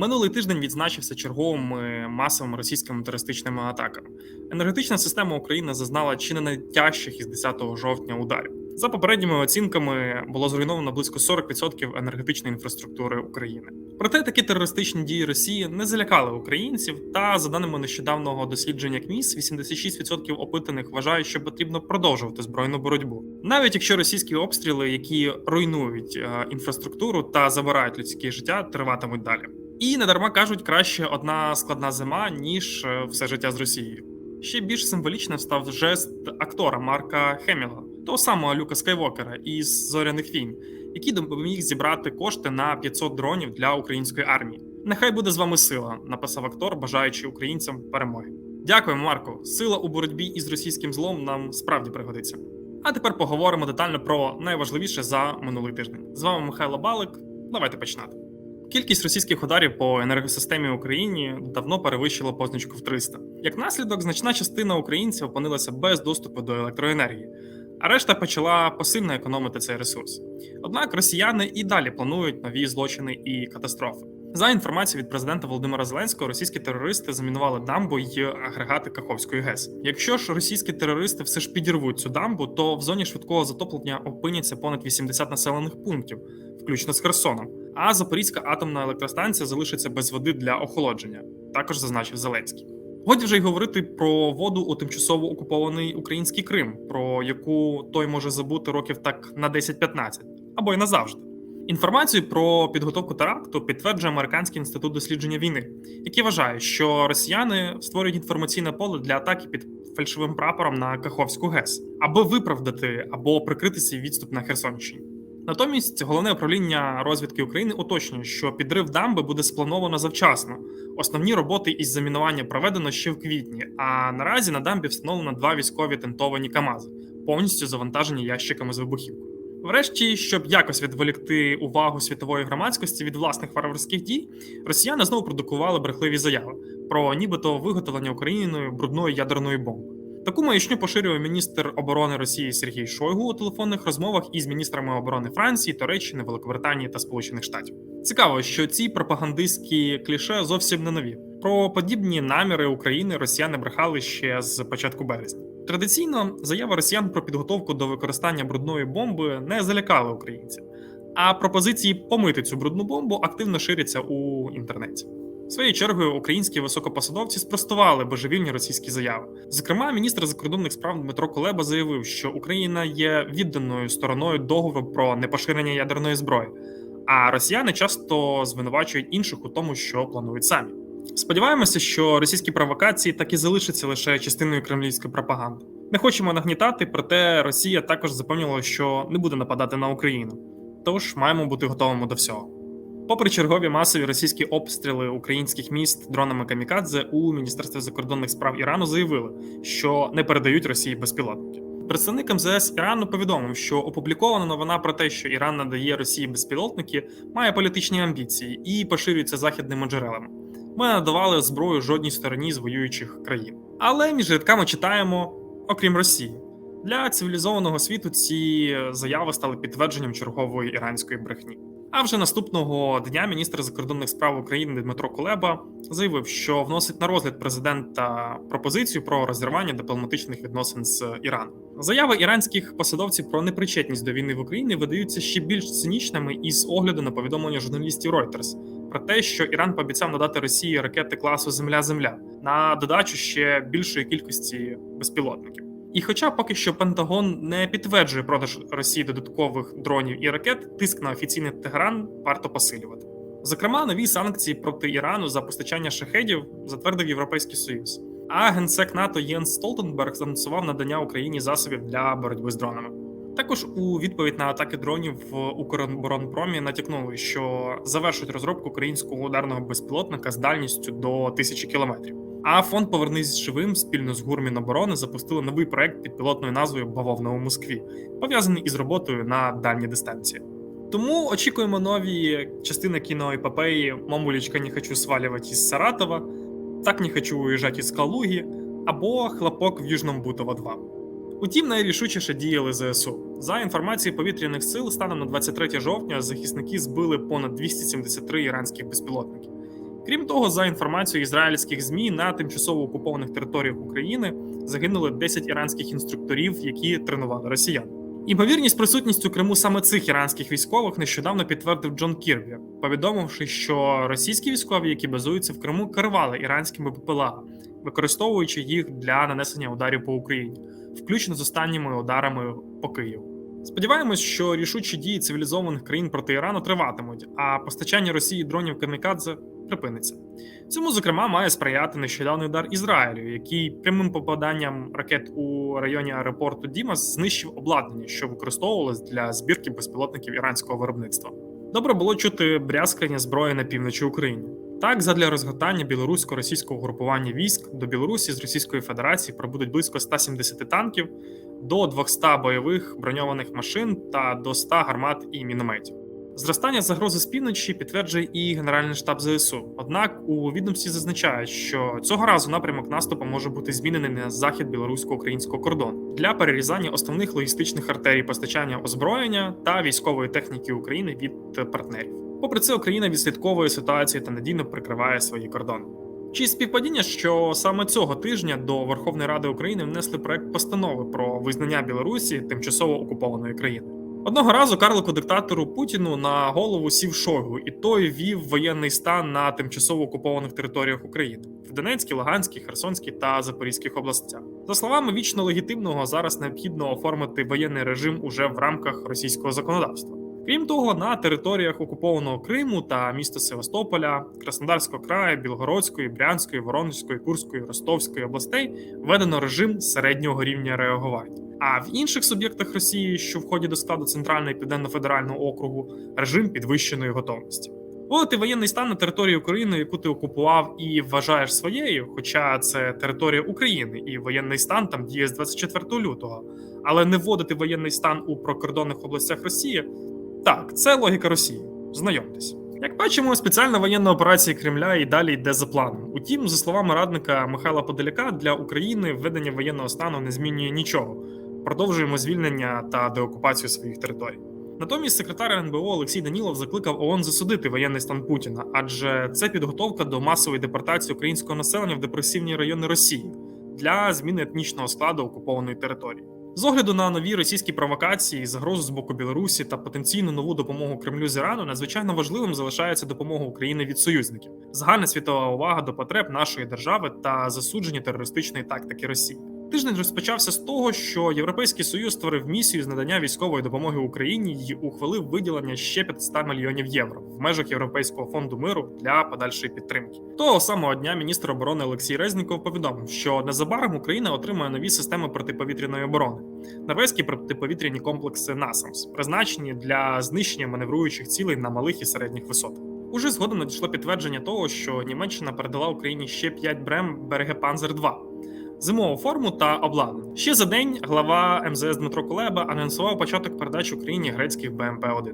Минулий тиждень відзначився черговими масовими російськими терористичними атаками. Енергетична система України зазнала чи не найтяжчих із 10 жовтня ударів. За попередніми оцінками було зруйновано близько 40% енергетичної інфраструктури України. Проте такі терористичні дії Росії не залякали українців. Та за даними нещодавнього дослідження КМІС, 86% опитаних вважають, що потрібно продовжувати збройну боротьбу, навіть якщо російські обстріли, які руйнують е, інфраструктуру та забирають людське життя, триватимуть далі. І недарма кажуть, краще одна складна зима ніж е, все життя з Росією. Ще більш символічним став жест актора Марка Хеміла, того самого Люка Скайвокера із зоряних війн, який допоміг зібрати кошти на 500 дронів для української армії. Нехай буде з вами сила, написав актор, бажаючи українцям перемоги. Дякуємо, Марко. Сила у боротьбі із російським злом нам справді пригодиться. А тепер поговоримо детально про найважливіше за минулий тиждень. З вами Михайло Балик. Давайте починати. Кількість російських ударів по енергосистемі Україні давно перевищила позначку в 300. Як наслідок, значна частина українців опинилася без доступу до електроенергії, а решта почала посильно економити цей ресурс. Однак росіяни і далі планують нові злочини і катастрофи. За інформацією від президента Володимира Зеленського, російські терористи замінували дамбу й агрегати Каховської ГЕС. Якщо ж російські терористи все ж підірвуть цю дамбу, то в зоні швидкого затоплення опиняться понад 80 населених пунктів, включно з Херсоном. А Запорізька атомна електростанція залишиться без води для охолодження, також зазначив Зеленський. Годі вже й говорити про воду у тимчасово окупований український Крим, про яку той може забути років так на 10-15, або й назавжди. Інформацію про підготовку теракту підтверджує Американський інститут дослідження війни, який вважає, що росіяни створюють інформаційне поле для атаки під фальшивим прапором на Каховську ГЕС, аби виправдати або прикрити свій відступ на Херсонщині. Натомість головне управління розвідки України уточнює, що підрив дамби буде сплановано завчасно. Основні роботи із замінування проведено ще в квітні. А наразі на дамбі встановлено два військові тентовані КАМАЗи, повністю завантажені ящиками з вибухівкою. Врешті, щоб якось відволікти увагу світової громадськості від власних варварських дій, росіяни знову продукували брехливі заяви про нібито виготовлення Україною брудної ядерної бомби. Таку маячню поширює міністр оборони Росії Сергій Шойгу у телефонних розмовах із міністрами оборони Франції, Туреччини, Великобританії та Сполучених Штатів. Цікаво, що ці пропагандистські кліше зовсім не нові. Про подібні наміри України росіяни брехали ще з початку березня. Традиційно заява росіян про підготовку до використання брудної бомби не залякали українців, а пропозиції помити цю брудну бомбу активно ширяться у інтернеті. Своєю чергою українські високопосадовці спростували божевільні російські заяви. Зокрема, міністр закордонних справ Дмитро Колеба заявив, що Україна є відданою стороною договору про непоширення ядерної зброї, а росіяни часто звинувачують інших у тому, що планують самі. Сподіваємося, що російські провокації так і залишаться лише частиною кремлівської пропаганди. Не хочемо нагнітати, проте Росія також запевнила, що не буде нападати на Україну. Тож маємо бути готовими до всього. Попри чергові масові російські обстріли українських міст дронами камікадзе у міністерстві закордонних справ Ірану заявили, що не передають Росії безпілотники. Представник МЗС Ірану повідомив, що опублікована новина про те, що Іран надає Росії безпілотники, має політичні амбіції і поширюється західними джерелами. Ми надавали зброю жодній стороні з воюючих країн. Але між рядками читаємо, окрім Росії. Для цивілізованого світу ці заяви стали підтвердженням чергової іранської брехні. А вже наступного дня міністр закордонних справ України Дмитро Кулеба заявив, що вносить на розгляд президента пропозицію про розірвання дипломатичних відносин з Іраном. Заяви іранських посадовців про непричетність до війни в Україні видаються ще більш цинічними із огляду на повідомлення журналістів Reuters про те, що Іран пообіцяв надати Росії ракети класу Земля-Земля на додачу ще більшої кількості безпілотників. І, хоча поки що Пентагон не підтверджує продаж Росії додаткових дронів і ракет, тиск на офіційний Тегеран варто посилювати. Зокрема, нові санкції проти Ірану за постачання шахедів затвердив Європейський Союз. А генсек НАТО Єнс Столтенберг анонсував надання Україні засобів для боротьби з дронами. Також у відповідь на атаки дронів в Укроборонпромі натякнули, що завершують розробку українського ударного безпілотника з дальністю до тисячі кілометрів. А фонд Повернись живим спільно з Гурміноборони запустили новий проект під пілотною назвою Бавовна у Москві, пов'язаний із роботою на дальні дистанції. Тому очікуємо нові частини кіноепопеї «Мамулечка, не хочу свалювати із Саратова, так не хочу уїжджати із Калуги або Хлопок в Южному Бутово 2. Утім, найрішучіше діяли ЗСУ. За інформацією повітряних сил, станом на 23 жовтня захисники збили понад 273 іранських безпілотників. Крім того, за інформацією ізраїльських змі на тимчасово окупованих територіях України загинули 10 іранських інструкторів, які тренували росіян. Імовірність присутністю у Криму саме цих іранських військових нещодавно підтвердив Джон Кірбі, повідомивши, що російські військові, які базуються в Криму, керували іранськими ППЛА, використовуючи їх для нанесення ударів по Україні, включно з останніми ударами по Києву. Сподіваємось, що рішучі дії цивілізованих країн проти Ірану триватимуть, а постачання Росії дронів камікадзе припиниться. Цьому, зокрема, має сприяти нещодавний удар Ізраїлю, який прямим попаданням ракет у районі аеропорту Дімас знищив обладнання, що використовувалось для збірки безпілотників іранського виробництва. Добре було чути брязкання зброї на півночі України. Так, задля розгортання білорусько-російського групування військ до Білорусі з Російської Федерації прибудуть близько 170 танків, до 200 бойових броньованих машин та до 100 гармат і мінометів. Зростання загрози з півночі підтверджує і Генеральний штаб ЗСУ. Однак у відомстві зазначають, що цього разу напрямок наступу може бути змінений на захід білорусько-українського кордону для перерізання основних логістичних артерій постачання озброєння та військової техніки України від партнерів. Попри це, Україна відслідковує ситуацію та надійно прикриває свої кордони. Чи співпадіння, що саме цього тижня до Верховної Ради України внесли проект постанови про визнання Білорусі тимчасово окупованою країною? Одного разу карлику диктатору Путіну на голову сів Шойгу, і той вів воєнний стан на тимчасово окупованих територіях України в Донецькій, Луганській, Херсонській та Запорізьких областях. За словами вічно легітимного, зараз необхідно оформити воєнний режим уже в рамках російського законодавства. Крім того, на територіях окупованого Криму та міста Севастополя, Краснодарського краю, Білгородської, Брянської, Воронезької, Курської, Ростовської областей введено режим середнього рівня реагування. А в інших суб'єктах Росії, що входять до складу центрального і південно-федерального округу, режим підвищеної готовності. Вводити воєнний стан на території України, яку ти окупував і вважаєш своєю, хоча це територія України, і воєнний стан там діє з 24 лютого, але не вводити воєнний стан у прикордонних областях Росії. Так, це логіка Росії. Знайомтесь. Як бачимо, спеціальна воєнна операція Кремля і далі йде за планом. Утім, за словами радника Михайла Подоляка, для України введення воєнного стану не змінює нічого. Продовжуємо звільнення та деокупацію своїх територій. Натомість секретар РНБО Олексій Данілов закликав ООН засудити воєнний стан Путіна, адже це підготовка до масової депортації українського населення в депресивні райони Росії для зміни етнічного складу окупованої території. З огляду на нові російські провокації, загрозу з боку Білорусі та потенційну нову допомогу Кремлю з Ірану, надзвичайно важливим залишається допомога України від союзників, загальна світова увага до потреб нашої держави та засудження терористичної тактики Росії. Тиждень розпочався з того, що Європейський Союз створив місію з надання військової допомоги Україні і ухвалив виділення ще 500 мільйонів євро в межах Європейського фонду миру для подальшої підтримки. Того самого дня міністр оборони Олексій Резніков повідомив, що незабаром Україна отримає нові системи протиповітряної оборони, норвезькі протиповітряні комплекси НАСАМС, призначені для знищення маневруючих цілей на малих і середніх висотах. Уже згодом надійшло підтвердження того, що Німеччина передала Україні ще 5 брем Береге Панзер 2 зимову форму та обладнання. Ще за день глава МЗС Дмитро Кулеба анонсував початок передачі Україні грецьких БМП-1.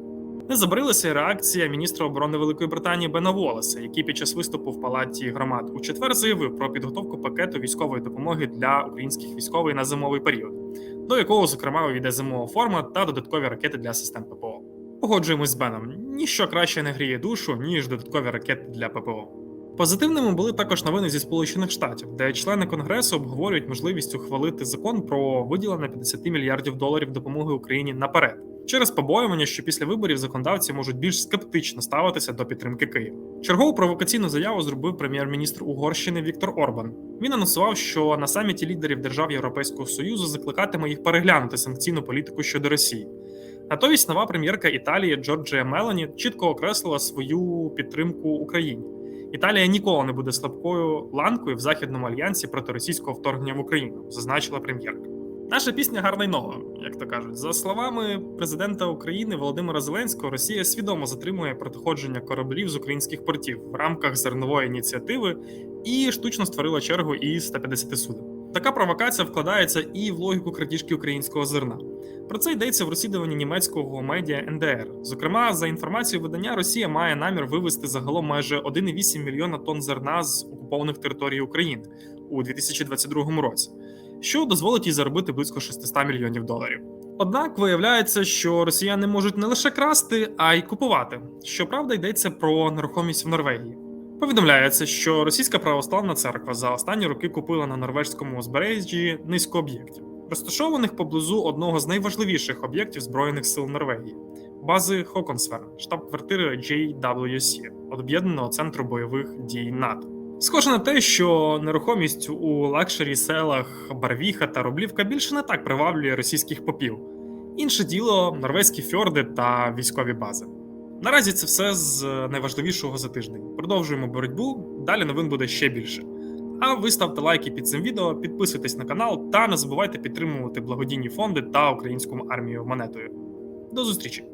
Не забарилася реакція міністра оборони Великої Британії Бена Волеса, який під час виступу в палаті громад у четвер заявив про підготовку пакету військової допомоги для українських військових на зимовий період, до якого зокрема увійде зимова форма та додаткові ракети для систем ППО. Погоджуємось з Беном: ніщо краще не гріє душу ніж додаткові ракети для ППО. Позитивними були також новини зі Сполучених Штатів, де члени конгресу обговорюють можливість ухвалити закон про виділення 50 мільярдів доларів допомоги Україні наперед, через побоювання, що після виборів законодавці можуть більш скептично ставитися до підтримки Києва. Чергову провокаційну заяву зробив прем'єр-міністр Угорщини Віктор Орбан. Він анонсував, що на саміті лідерів держав Європейського союзу закликатиме їх переглянути санкційну політику щодо Росії. Натомість нова прем'єрка Італії Джорджія Мелані чітко окреслила свою підтримку Україні. Італія ніколи не буде слабкою ланкою в західному альянсі проти російського вторгнення в Україну, зазначила прем'єрка. Наша пісня гарна й нова, як то кажуть. За словами президента України Володимира Зеленського, Росія свідомо затримує протиходження кораблів з українських портів в рамках зернової ініціативи і штучно створила чергу із 150 суден. Така провокація вкладається і в логіку крадіжки українського зерна. Про це йдеться в розслідуванні німецького медіа НДР. Зокрема, за інформацією видання, Росія має намір вивести загалом майже 1,8 мільйона тонн зерна з окупованих територій України у 2022 році, що дозволить їй заробити близько 600 мільйонів доларів. Однак виявляється, що росіяни можуть не лише красти, а й купувати. Щоправда, йдеться про нерухомість в Норвегії. Повідомляється, що Російська православна церква за останні роки купила на норвежському узбережжі низку об'єктів, розташованих поблизу одного з найважливіших об'єктів Збройних сил Норвегії бази Хоконсверн, штаб-квартири JWC, Об'єднаного центру бойових дій НАТО. Схоже на те, що нерухомість у лакшері селах Барвіха та Рублівка більше не так приваблює російських попів. Інше діло норвезькі фьорди та військові бази. Наразі це все з найважливішого за тиждень. Продовжуємо боротьбу. Далі новин буде ще більше. А ви ставте лайки під цим відео, підписуйтесь на канал та не забувайте підтримувати благодійні фонди та українську армію монетою. До зустрічі!